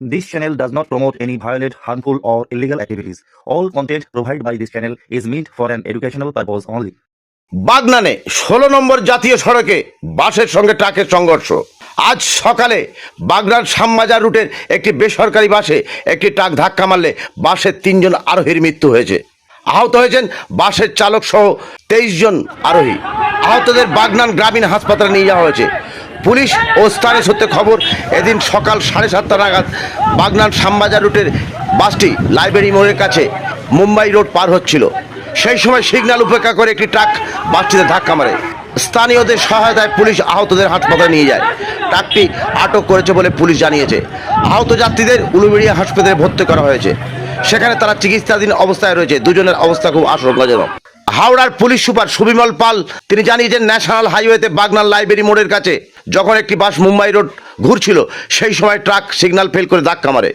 This channel does not promote any violent, harmful, or illegal activities. All content provided by this channel is meant for an educational purpose only. বাগনানে ষোলো নম্বর জাতীয় সড়কে বাসের সঙ্গে ট্রাকের সংঘর্ষ আজ সকালে বাগনান শ্যামবাজার রুটের একটি বেসরকারি বাসে একটি ট্রাক ধাক্কা মারলে বাসের তিনজন আরোহীর মৃত্যু হয়েছে আহত হয়েছেন বাসের চালক সহ তেইশ জন আরোহী আহতদের বাগনান গ্রামীণ হাসপাতালে নিয়ে যাওয়া হয়েছে পুলিশ ও স্থানীয় সূত্রে খবর, এদিন সকাল সাড়ে সাতটা নাগাদ বাগনান শ্যামবাজার রুটের বাসটি লাইব্রেরি মোড়ের কাছে মুম্বাই রোড পার হচ্ছিল। সেই সময় সিগন্যাল উপেক্ষা করে একটি ট্রাক বাসটিতে ধাক্কা মারে। স্থানীয়দের সহায়তায় পুলিশ আহতদের হাসপাতালে নিয়ে যায়। ট্রাকটি আটক করেছে বলে পুলিশ জানিয়েছে। আহত যাত্রীদের উলুবেড়িয়া হাসপাতালে ভর্তি করা হয়েছে। সেখানে তারা চিকিৎসাধীন অবস্থায় রয়েছে। দুজনের অবস্থা খুব আশঙ্কাজনক। হাওড়ার পুলিশ সুপার সুবিমল পাল, তিনি জানিয়েছেন ন্যাশনাল হাইওয়েতে বাগনান লাইব্রেরি মোড়ের কাছে যখন একটি বাস মুম্বাই রোড ঘুরছিল, সেই সময় ট্রাক সিগন্যাল ফেল করে ধাক্কা মারে।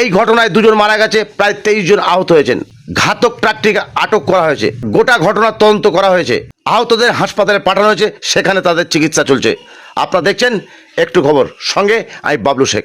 এই ঘটনায় দুজন মারা গেছে, প্রায় তেইশ জন আহত হয়েছেন। ঘাতক ট্রাকটিকে আটক করা হয়েছে। গোটা ঘটনার তদন্ত করা হয়েছে। আহতদের হাসপাতালে পাঠানো হয়েছে, সেখানে তাদের চিকিৎসা চলছে। আপনারা দেখছেন একটু খবর। সঙ্গে আমি বাবলু শেখ।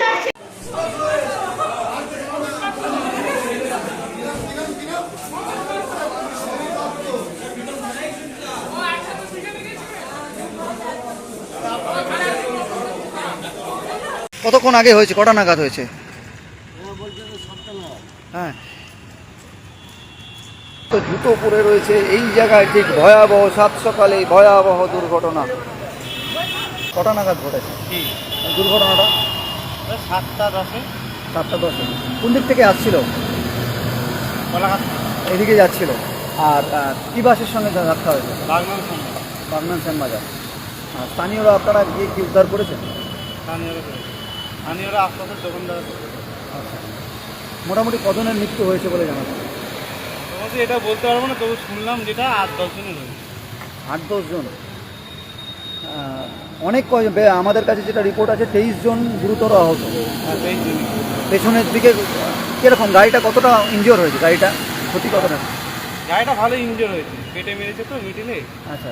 কতক্ষণ আগে হয়েছে? কটা নাগাদ হয়েছে? হ্যাঁ। তো জুতো পরে রয়েছে এই জায়গায় ঠিক ভয়াবহ সাত সকালে এই ভয়াবহ দুর্ঘটনা। কটা নাগাদ ঘটেছে? দুর্ঘটনাটা? সাতটা দশে। সাতটা দশে। কোন দিক থেকে আসছিল? এদিকে যাচ্ছিল। আর কি বাসের সঙ্গে ধাক্কা হয়েছে? বাগনান শ্যামবাজার আর স্থানীয়রা আপনারা গিয়ে কি উদ্ধার করেছেন? স্থানীয়রা করে স্থানীয়রা আশপাশের দোকানদার আচ্ছা। মোটামুটি কজনের মৃত্যু হয়েছে বলে জানা যায়? তোমাকে এটা বলতে পারব না তবু শুনলাম যেটা আট দশজনের হয়েছে। আট দশ জন। অনেক আমাদের কাছে যেটা রিপোর্ট আছে তেইশ জন গুরুতর আহত। জনই। পেছনের দিকে কীরকম? গাড়িটা কতটা ইনজিওর হয়েছে? গাড়িটা ক্ষতি কতটা? গাড়িটা ভালো ইনজোর হয়েছে। পেটে মেরেছে তো মিডিলে আচ্ছা।